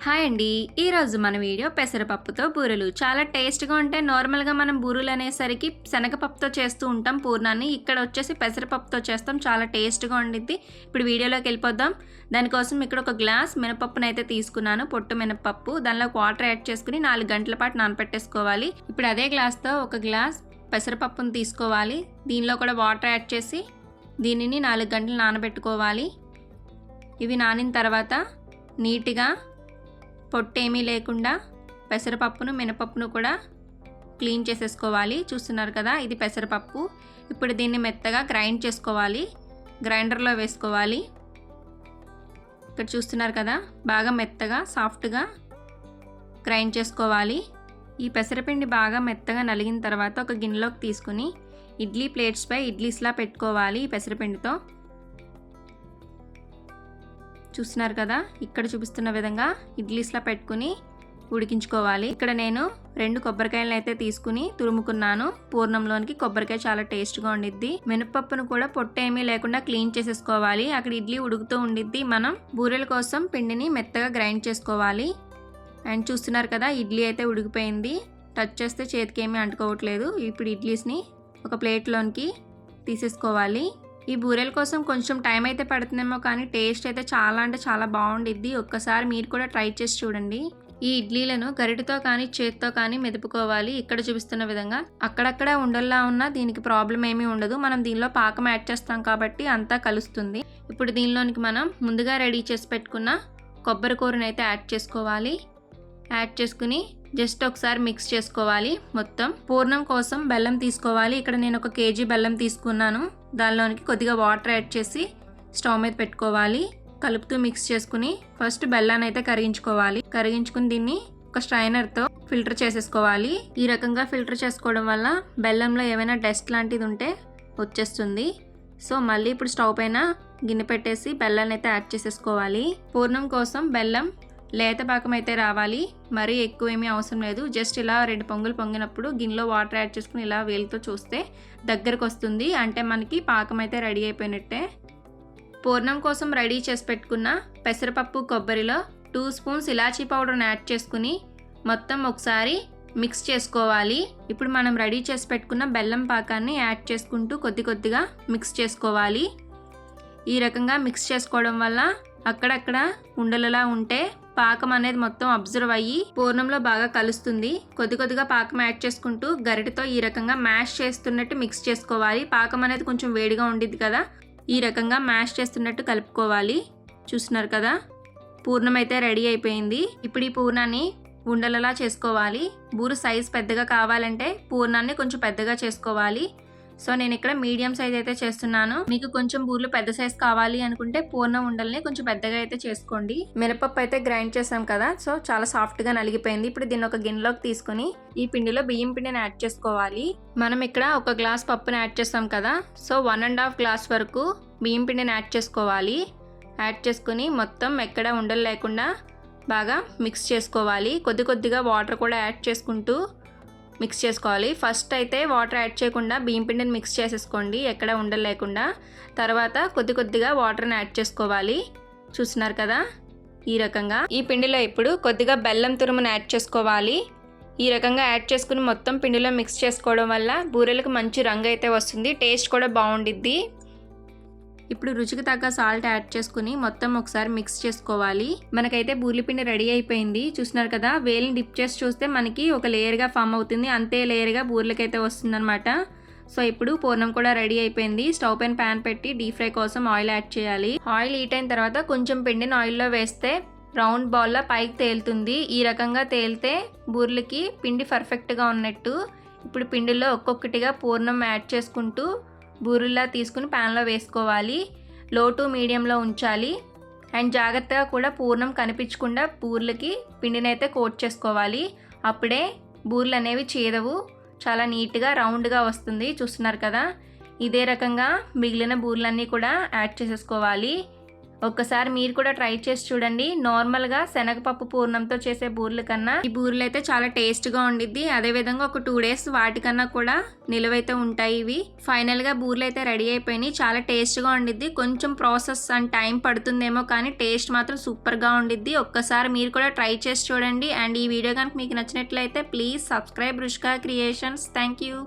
Hi అండి. ఈరోజు మన వీడియో పెసరపప్పుతో బూరెలు. చాలా టేస్ట్గా ఉంటాయి. నార్మల్గా మనం బూరెలు అనేసరికి శనగపప్పుతో చేస్తూ ఉంటాం. పూర్ణాన్ని ఇక్కడ వచ్చేసి పెసరపప్పుతో చేస్తాం. చాలా టేస్ట్గా ఉండిద్ది. ఇప్పుడు వీడియోలోకి వెళ్ళిపోదాం. దానికోసం ఇక్కడ ఒక గ్లాస్ మినపప్పును అయితే తీసుకున్నాను. పొట్టు మినపప్పు. దానిలో వాటర్ యాడ్ చేసుకుని నాలుగు గంటల పాటు నానపెట్టేసుకోవాలి. ఇప్పుడు అదే గ్లాస్తో ఒక గ్లాస్ పెసరపప్పును తీసుకోవాలి. దీనిలో కూడా వాటర్ యాడ్ చేసి దీనిని నాలుగు గంటలు నానబెట్టుకోవాలి. ఇవి నానిన తర్వాత నీట్గా పొట్టేమీ లేకుండా పెసరపప్పును మినపప్పును కూడా క్లీన్ చేసేసుకోవాలి. చూస్తున్నారు కదా ఇది పెసరపప్పు. ఇప్పుడు దీన్ని మెత్తగా గ్రైండ్ చేసుకోవాలి. గ్రైండర్లో వేసుకోవాలి. ఇక్కడ చూస్తున్నారు కదా బాగా మెత్తగా సాఫ్ట్గా గ్రైండ్ చేసుకోవాలి. ఈ పెసరపిండి బాగా మెత్తగా నలిగిన తర్వాత ఒక గిన్నెలోకి తీసుకుని ఇడ్లీ ప్లేట్స్పై ఇడ్లీస్లా పెట్టుకోవాలి ఈ పెసరపిండితో. చూస్తున్నారు కదా? ఇక్కడ చూపిస్తున్న విధంగా ఇడ్లీస్లా పెట్టుకుని ఉడికించుకోవాలి. ఇక్కడ నేను రెండు కొబ్బరికాయలను అయితే తీసుకుని తురుముకున్నాను. పూర్ణంలోనికి కొబ్బరికాయ చాలా టేస్ట్గా ఉండిద్ది. మినపప్పును కూడా పొట్టేమీ లేకుండా క్లీన్ చేసేసుకోవాలి. అక్కడ ఇడ్లీ ఉడుకుతూ ఉండిద్ది. మనం బూరెల కోసం పిండిని మెత్తగా గ్రైండ్ చేసుకోవాలి. అండ్ చూస్తున్నారు కదా ఇడ్లీ అయితే ఉడికిపోయింది. టచ్ చేస్తే చేతికి ఏమీ అంటుకోవట్లేదు. ఇప్పుడు ఇడ్లీస్ని ఒక ప్లేట్లోనికి తీసేసుకోవాలి. ఈ బూరెల కోసం కొంచెం టైం అయితే పడుతుందేమో కానీ టేస్ట్ అయితే చాలా అంటే చాలా బాగుండిద్ది. ఒక్కసారి మీరు కూడా ట్రై చేసి చూడండి. ఈ ఇడ్లీలను గరిటతో కానీ చేత్తో కానీ మెదుపుకోవాలి. ఇక్కడ చూపిస్తున్న విధంగా అక్కడక్కడ ఉండల్లా ఉన్నా దీనికి ప్రాబ్లం ఏమీ ఉండదు. మనం దీనిలో పాకం యాడ్ చేస్తాం కాబట్టి అంతా కలుస్తుంది. ఇప్పుడు దీనిలోనికి మనం ముందుగా రెడీ చేసి పెట్టుకున్న కొబ్బరి కూరని అయితే యాడ్ చేసుకోవాలి. యాడ్ చేసుకుని జస్ట్ ఒకసారి మిక్స్ చేసుకోవాలి మొత్తం. పూర్ణం కోసం బెల్లం తీసుకోవాలి. ఇక్కడ నేను ఒక కేజీ బెల్లం తీసుకున్నాను. దానిలోనికి కొద్దిగా వాటర్ యాడ్ చేసి స్టవ్ మీద పెట్టుకోవాలి. కలుపుతూ మిక్స్ చేసుకుని ఫస్ట్ బెల్లాన్ని అయితే కరిగించుకోవాలి. కరిగించుకుని దీన్ని ఒక స్ట్రైనర్తో ఫిల్టర్ చేసేసుకోవాలి. ఈ రకంగా ఫిల్టర్ చేసుకోవడం వల్ల బెల్లంలో ఏమైనా డస్ట్ లాంటిది ఉంటే వచ్చేస్తుంది. సో మళ్ళీ ఇప్పుడు స్టవ్ పైన గిన్నె పెట్టేసి బెల్లాన్ని అయితే యాడ్ చేసేసుకోవాలి. పూర్ణం కోసం బెల్లం లేత పాకం అయితే రావాలి మరీ ఎక్కువ ఏమీ అవసరం లేదు. జస్ట్ ఇలా రెండు పొంగులు పొంగినప్పుడు గిన్నెలో వాటర్ యాడ్ చేసుకుని ఇలా వేలుతో చూస్తే దగ్గరకు వస్తుంది అంటే మనకి పాకం అయితే రెడీ అయిపోయినట్టే. పూర్ణం కోసం రెడీ చేసి పెట్టుకున్న పెసరపప్పు కొబ్బరిలో టూ స్పూన్స్ ఇలాచీ పౌడర్ని యాడ్ చేసుకుని మొత్తం ఒకసారి మిక్స్ చేసుకోవాలి. ఇప్పుడు మనం రెడీ చేసి పెట్టుకున్న బెల్లం పాకాన్ని యాడ్ చేసుకుంటూ కొద్ది కొద్దిగా మిక్స్ చేసుకోవాలి. ఈ రకంగా మిక్స్ చేసుకోవడం వల్ల అక్కడక్కడ ఉండలలా ఉంటే పాకం అనేది మొత్తం అబ్జర్వ్ అయ్యి పూర్ణంలో బాగా కలుస్తుంది. కొద్ది కొద్దిగా పాకం యాడ్ చేసుకుంటూ గరిటతో ఈ రకంగా మ్యాష్ చేస్తున్నట్టు మిక్స్ చేసుకోవాలి. పాకం అనేది కొంచెం వేడిగా ఉండిద్ది కదా ఈ రకంగా మ్యాష్ చేస్తున్నట్టు కలుపుకోవాలి. చూస్తున్నారు కదా పూర్ణం అయితే రెడీ అయిపోయింది. ఇప్పుడు ఈ పూర్ణాన్ని ఉండలలా చేసుకోవాలి. బూరు సైజ్ పెద్దగా కావాలంటే పూర్ణాన్ని కొంచెం పెద్దగా చేసుకోవాలి. సో నేను ఇక్కడ మీడియం సైజ్ అయితే చేస్తున్నాను. మీకు కొంచెం బూర్లు పెద్ద సైజ్ కావాలి అనుకుంటే పూర్ణ ఉండల్ని కొంచెం పెద్దగా అయితే చేసుకోండి. మినపప్పు అయితే గ్రైండ్ చేసాం కదా సో చాలా సాఫ్ట్గా నలిగిపోయింది. ఇప్పుడు దీన్ని ఒక గిన్నెలోకి తీసుకుని ఈ పిండిలో బియ్యం పిండిని యాడ్ చేసుకోవాలి. మనం ఇక్కడ ఒక గ్లాస్ పప్పుని యాడ్ చేస్తాం కదా so one and half glass వరకు బియ్యం పిండిని యాడ్ చేసుకోవాలి. యాడ్ చేసుకుని మొత్తం ఎక్కడ ఉండలు లేకుండా బాగా మిక్స్ చేసుకోవాలి. కొద్ది కొద్దిగా వాటర్ కూడా యాడ్ చేసుకుంటూ మిక్స్ చేసుకోవాలి. ఫస్ట్ అయితే వాటర్ యాడ్ చేయకుండా బియ్యం పిండిని మిక్స్ చేసేసుకోండి. ఎక్కడ ఉండలేకుండా తర్వాత కొద్ది కొద్దిగా వాటర్ని యాడ్ చేసుకోవాలి. చూస్తున్నారు కదా? ఈ రకంగా. ఈ పిండిలో ఇప్పుడు కొద్దిగా బెల్లం తురుమును యాడ్ చేసుకోవాలి. ఈ రకంగా యాడ్ చేసుకుని మొత్తం పిండిలో మిక్స్ చేసుకోవడం వల్ల బూరెలకు మంచి రంగు అయితే వస్తుంది. టేస్ట్ కూడా బాగుండిద్ది. ఇప్పుడు రుచికి తగ్గ సాల్ట్ యాడ్ చేసుకుని మొత్తం ఒకసారి మిక్స్ చేసుకోవాలి. మనకైతే బూర్లిపిండి రెడీ అయిపోయింది. చూసినారు కదా వేలిని డిప్ చేసి చూస్తే మనకి ఒక లేయర్గా ఫామ్ అవుతుంది. అంతే లేయర్గా బూర్లకైతే వస్తుందన్నమాట. సో ఇప్పుడు పూర్ణం కూడా రెడీ అయిపోయింది. స్టవ్ పైన ప్యాన్ పెట్టి డీప్ ఫ్రై కోసం ఆయిల్ యాడ్ చేయాలి. ఆయిల్ హీట్ అయిన తర్వాత కొంచెం పిండిని ఆయిల్లో వేస్తే రౌండ్ బాల్లో పైకి తేలుతుంది. ఈ రకంగా తేలితే బూర్లకి పిండి పర్ఫెక్ట్గా ఉన్నట్టు. ఇప్పుడు పిండిలో ఒక్కొక్కటిగా పూర్ణం యాడ్ చేసుకుంటూ బూరుల్లా తీసుకుని ప్యాన్లో వేసుకోవాలి. లో టు మీడియంలో ఉంచాలి. అండ్ జాగ్రత్తగా కూడా పూర్ణం కనిపించకుండా బూర్లకి పిండిని అయితే కోట్ చేసుకోవాలి. అప్పుడే బూర్లు అనేవి చేదవు. చాలా నీట్గా రౌండ్గా వస్తుంది. చూస్తున్నారు కదా? ఇదే రకంగా మిగిలిన బూర్లన్నీ కూడా యాడ్ చేసేసుకోవాలి. ఒక్కసారి మీరు కూడా ట్రై చేసి చూడండి. నార్మల్గా శనగపప్పు పూర్ణంతో చేసే బూర్ల కన్నా ఈ బూర్లు అయితే చాలా టేస్ట్గా ఉండిద్ది. అదే విధంగా ఒక టూ డేస్ వాటికన్నా కూడా నిలువైతే ఉంటాయి ఇవి. ఫైనల్గా బూరెలు అయితే రెడీ అయిపోయినాయి. చాలా టేస్ట్గా ఉండిద్ది. కొంచెం ప్రాసెస్ అండ్ టైం పడుతుందేమో కానీ టేస్ట్ మాత్రం సూపర్గా ఉండిద్ది. ఒక్కసారి మీరు కూడా ట్రై చేసి చూడండి. అండ్ ఈ వీడియో కనుక మీకు నచ్చినట్లయితే please subscribe Rushka Creations. Thank you